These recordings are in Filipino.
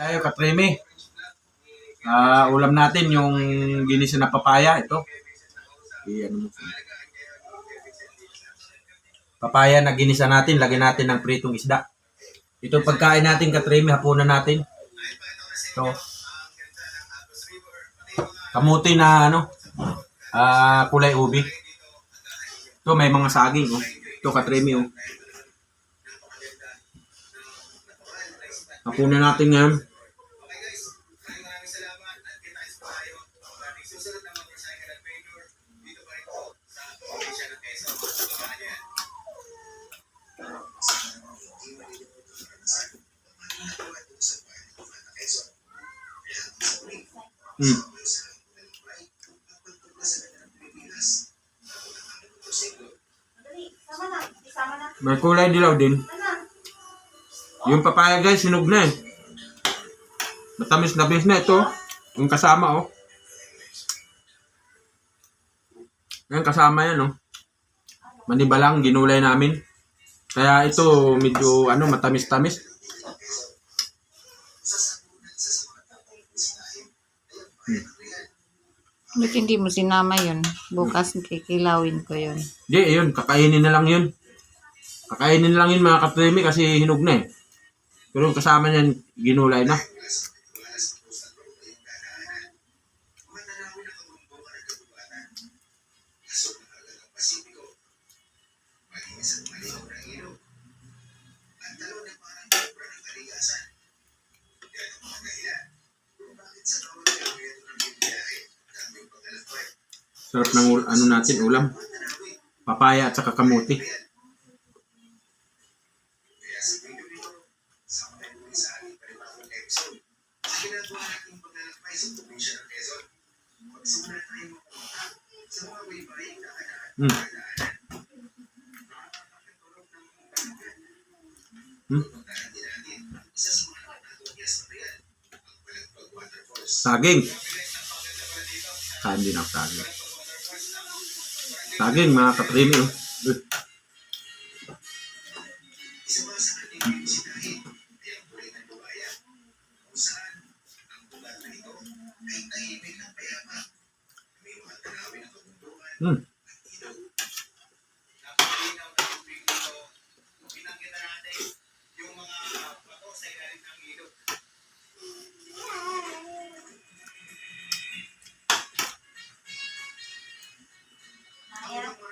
Tayo, katreme. Ah, ulam natin yung ginisa na papaya. Ito. I, ano mo. Papaya na ginisa natin. Lagyan natin ng pritong isda. Ito pagkain natin, katreme. Hapunan natin. Ito. Kamuti na ano. Ah, kulay ubi. Ito, may mga saging. Oh. Ito, katreme. Oh. Hapunan natin ngayon. Na. May kulay dilaw din. Yung papaya guys, sinog na eh. Matamis na bis na ito. Yung kasama oh. Yan kasama yan oh. Manibalang ginulay namin. Kaya ito medyo ano matamis-tamis. Ba't hindi mo sinama yun? Bukas kikilawin ko yun. Di, yun, kakainin na lang yun. Kakainin na lang yun mga katremi kasi hinog na eh. Pero kasama niyan, ginulay na. Sarap ng ano natin, ulam. Papaya at saka kamuti. Hmm. Hmm. Saging. Kain din ako saging. Saging, mga kaprimi. Oh.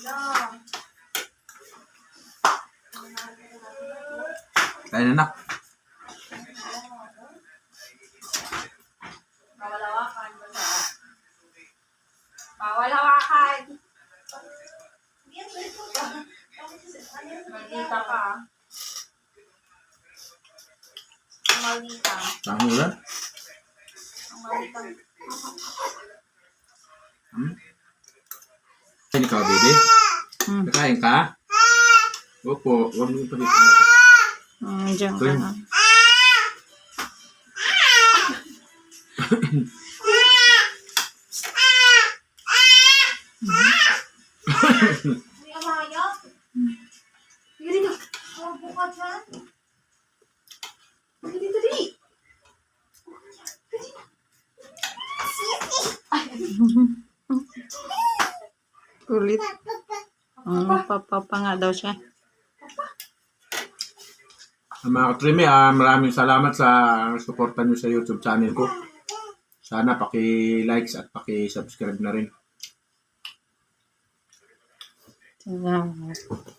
Kain na na. Bawal hawakan. Bawal hawakan. Maldita ka. Ang Maldita. Tama ba? Ang maldita. Kain ka, baby? Hmm. Kakain ka? Opo, huwag mo pakikita. Hmm, dyan ka Ayun. na. Hindi ka mahayap. Hindi ka. Huwag buka dyan. Kulit. Hmm, papapa nga daw siya. Mga katrimi, ah, maraming salamat sa suporta nyo sa YouTube channel ko. Sana paki-likes at paki-subscribe na rin. Salamat.